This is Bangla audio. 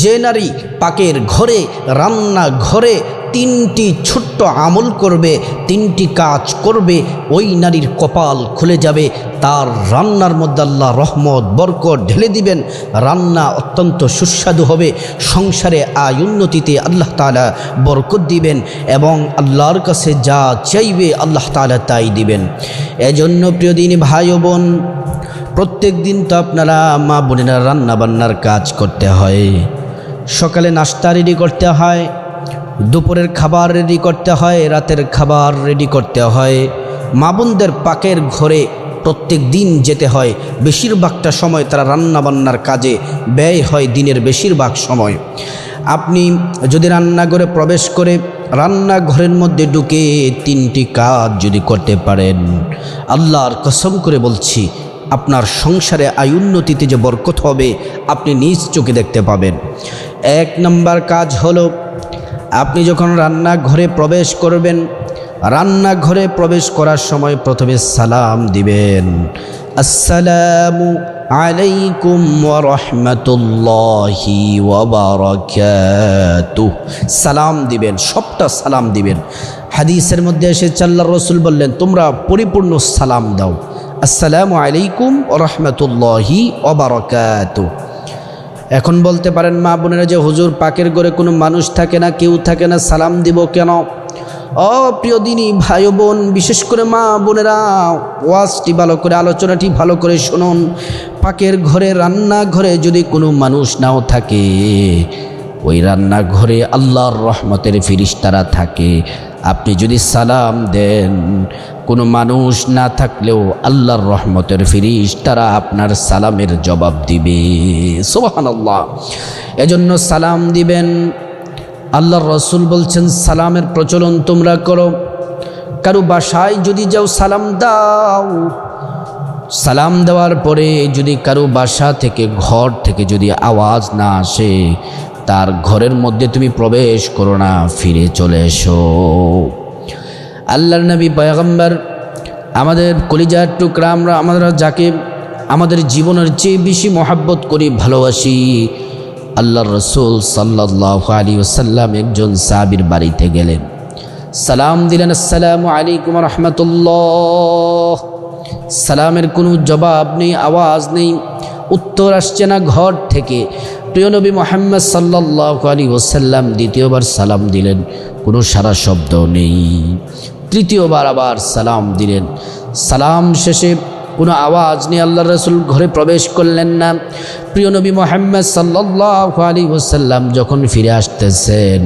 যে নারী পাকের ঘরে, রান্না ঘরে তিনটি ছোট্ট আমল করবে, তিনটি কাজ করবে, ওই নারীর কপাল খুলে যাবে। তার রান্নার মধ্যে আল্লাহ রহমত, বরকত ঢেলে দিবেন। রান্না অত্যন্ত সুস্বাদু হবে। সংসারে আয় উন্নতিতে আল্লাহ তালা বরকত দিবেন এবং আল্লাহর কাছে যা চাইবে আল্লাহ তালা তাই দিবেন। এজন্য প্রিয় দিন ভাই বোন, প্রত্যেক দিন তো আপনারা মা বোনেরা রান্না বান্নার কাজ করতে হয়। সকালে নাস্তা রেডি করতে হয়, দুপুরের খাবার রেডি করতে হয়, রাতের খাবার রেডি করতে হয়। মা বোনদের পাকের ঘরে প্রত্যেক দিন যেতে হয়। বেশিরভাগটা সময় তারা রান্না বান্নার কাজে ব্যয় হয় দিনের বেশিরভাগ সময়। আপনি যদি রান্নাঘরে প্রবেশ করে রান্নাঘরের মধ্যে ঢুকে তিনটি কাজ যদি করতে পারেন, আল্লাহর কসম করে বলছি আপনার সংসারে আয় উন্নতিতে যে বরকত হবে, আপনি নিজ চোখে দেখতে পাবেন। এক নম্বর কাজ হলো, আপনি যখন রান্নাঘরে প্রবেশ করবেন, রান্নাঘরে প্রবেশ করার সময় প্রথমে সালাম দিবেন। আসসালামু আলাইকুম ওরহমতুল্লাহি ওবরাকাতুহ সালাম দিবেন, সবটা সালাম দিবেন। হাদিসের মধ্যে এসে চাল্লা রসুল বললেন, তোমরা পরিপূর্ণ সালাম দাও। আসসালামু আলাইকুম ওরহমতুল্লাহি ওবরাকাতুহ এখন বলতে পারেন, মা বোনেরা যে হুজুর পাকের ঘরে কোনো মানুষ থাকে না, কেউ থাকে না, সালাম দিব কেন? ও প্রিয় দিনী ভাই বোন, বিশেষ করে মা বোনেরা, ওয়াজটি ভালো করে, আলোচনাটি ভালো করে শুনুন। পাকের ঘরে, রান্নাঘরে যদি কোনো মানুষ নাও থাকে, ওই রান্নাঘরে আল্লাহর রহমতের ফিরিস্তারা থাকে। আপনি যদি সালাম দেন কোনো মানুষ না থাকলেও আল্লাহর রহমতের ফিরিস তারা আপনার সালামের জবাব দিবে। সোহান আল্লাহ এজন্য সালাম দিবেন। আল্লাহর রসুল বলছেন, সালামের প্রচলন তোমরা করো। কারও বাসায় যদি যাও সালাম দাও। সালাম দেওয়ার পরে যদি কারও বাসা থেকে, ঘর থেকে যদি আওয়াজ না আসে, তার ঘরের মধ্যে তুমি প্রবেশ করো না, ফিরে চলে এসো। আল্লাহর নবী পয়গম্বর, আমাদের কলিজার টুকরা, আমরা আমরা যাকে আমাদের জীবনের চেয়ে বেশি মহাব্বত করি, ভালোবাসি। আল্লাহ রসুল সাল্লাহ আলী ওসাল্লাম একজন সাবির বাড়িতে গেলেন। সালাম দিলেন, আসসালামু আলাইকুম রহমতুল্লাহ। সালামের কোনো জবাব নেই, আওয়াজ নেই, উত্তর আসছে না ঘর থেকে। প্রিয় নবী মোহাম্মদ সাল্লাহ আলী ওসাল্লাম দ্বিতীয়বার সালাম দিলেন, কোনো সারা শব্দ নেই। তৃতীয়বার আবার সালাম দিলেন। সালাম শেষে কোনো আওয়াজ নিয়ে আল্লাহ রসুল ঘরে প্রবেশ করলেন না। প্রিয় নবী মোহাম্মদ সাল্লাহ আলী ওসাল্লাম যখন ফিরে আসতেছেন